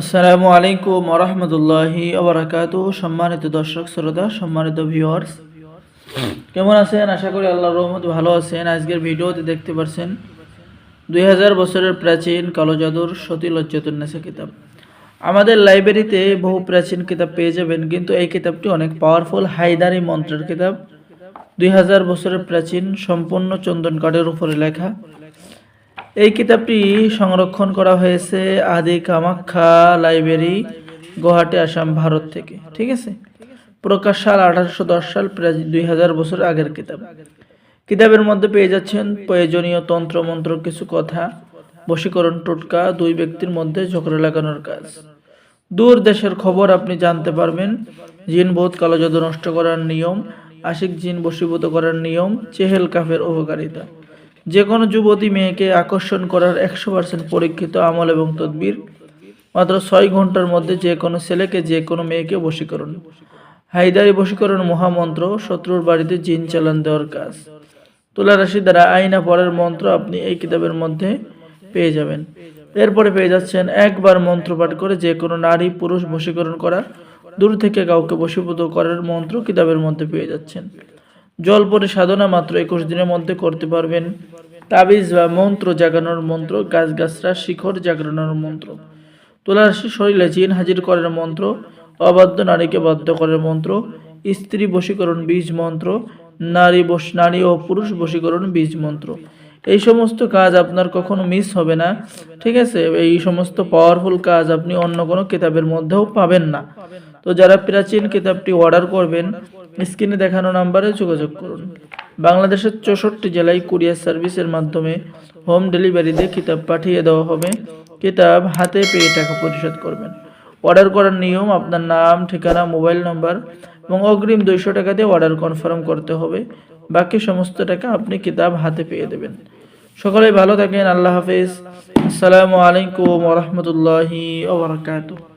আসসালামু আলাইকুম ওরহমতুল্লাহি ওবরাকাত। সম্মানিত দর্শক, শ্রোতা, সম্মানিত ভিউয়ার্স কেমন আছেন? আশা করি আল্লাহ রহমত ভালো আছেন। আজকের ভিডিওতে দেখতে পাচ্ছেন দুই হাজার বছরের প্রাচীন কালো জাদুর সতী লজ্জাতুন্নেসা কিতাব। আমাদের লাইব্রেরিতে বহু প্রাচীন কিতাব পেয়ে যাবেন, কিন্তু এই কিতাবটি অনেক পাওয়ারফুল হাইদারি মন্ত্রের কিতাব। দুই হাজার বছরের প্রাচীন সম্পূর্ণ চন্দন কাঠের উপরে লেখা। এই কিতাবটি সংরক্ষণ করা হয়েছে আদি কামাখ্যা লাইব্রেরি, গুয়াহাটি, আসাম, ভারত থেকে, ঠিক আছে? প্রকাশ সাল আঠারোশো দশ সাল, প্রায় দুই হাজার বছর আগের কিতাব। কিতাবের মধ্যে পেয়ে যাচ্ছেন প্রয়োজনীয় তন্ত্র, মন্ত্র, কিছু কথা, বশীকরণ, টোটকা, দুই ব্যক্তির মধ্যে ঝগড়া লাগানোর কাজ। দূর দেশের খবর আপনি জানতে পারবেন, জিন বোধ কালো জাদু নষ্ট করার নিয়ম, আশিক জিন বশীভূত করার নিয়ম, চেহেল কাফের উপকারিতা। যে কোনো যুবতী মেয়েকে আকর্ষণ করার একশো পার্সেন্ট পরীক্ষিত আমল এবং তদবির, মাত্র ছয় ঘণ্টার মধ্যে যে কোনো ছেলেকে, যে কোনো মেয়েকে বশীকরণ। হায়দারি বশীকরণ মহামন্ত্র, শত্রুর বাড়িতে জিন চালান দেওয়ার কাজ। তুলা রাশি দ্বারা আইনা পরের মন্ত্র আপনি এই কিতাবের মধ্যে পেয়ে যাবেন। এরপরে পেয়ে যাচ্ছেন, একবার মন্ত্র পাঠ করে যে কোনো নারী, পুরুষ বশীকরণ করা, দূর থেকে কাউকে বশীভূত করার মন্ত্র কিতাবের মধ্যে পেয়ে যাচ্ছেন। জল পরে সাধনা মাত্র একুশ দিনের মধ্যে করতে পারবেন। তাবিজ বা মন্ত্র জাগানোর মন্ত্র, গাছগাছরা, শিখর জাগানোর মন্ত্র, তুলারাশি শরীরে জিন হাজির করার মন্ত্র, অবাধ্য নারীকে বাধ্য করার মন্ত্র, স্ত্রী বশীকরণ বীজ মন্ত্র, নারী বশ নারী ও পুরুষ বশীকরণ বীজ মন্ত্র। এই সমস্ত কাজ আপনার কখনো মিস হবে না, ঠিক আছে? এই সমস্ত পাওয়ারফুল কাজ আপনি অন্য কোনো কিতাবের মধ্যেও পাবেন না। তো যারা প্রাচীন কিতাবটি অর্ডার করবেন স্ক্রিনে দেখানো নাম্বারে যোগাযোগ করুন। বাংলাদেশের চৌষট্টি জেলায় কুরিয়ার সার্ভিসের মাধ্যমে হোম ডেলিভারিতে কিতাব পাঠিয়ে দেওয়া হবে। কিতাব হাতে পেয়ে টাকা পরিশোধ করবেন। অর্ডার করার নিয়ম, আপনার নাম, ঠিকানা মোবাইল নম্বর এবং অগ্রিম দুইশো টাকা দিয়ে অর্ডার কনফার্ম করতে হবে। বাকি সমস্ত টাকা আপনি কিতাব হাতে পেয়ে দেবেন। সকলে ভালো থাকেন, আল্লাহ হাফেজ। আসসালামু আলাইকুম ওরহমতুল্লাহি ওবরাকাতুহ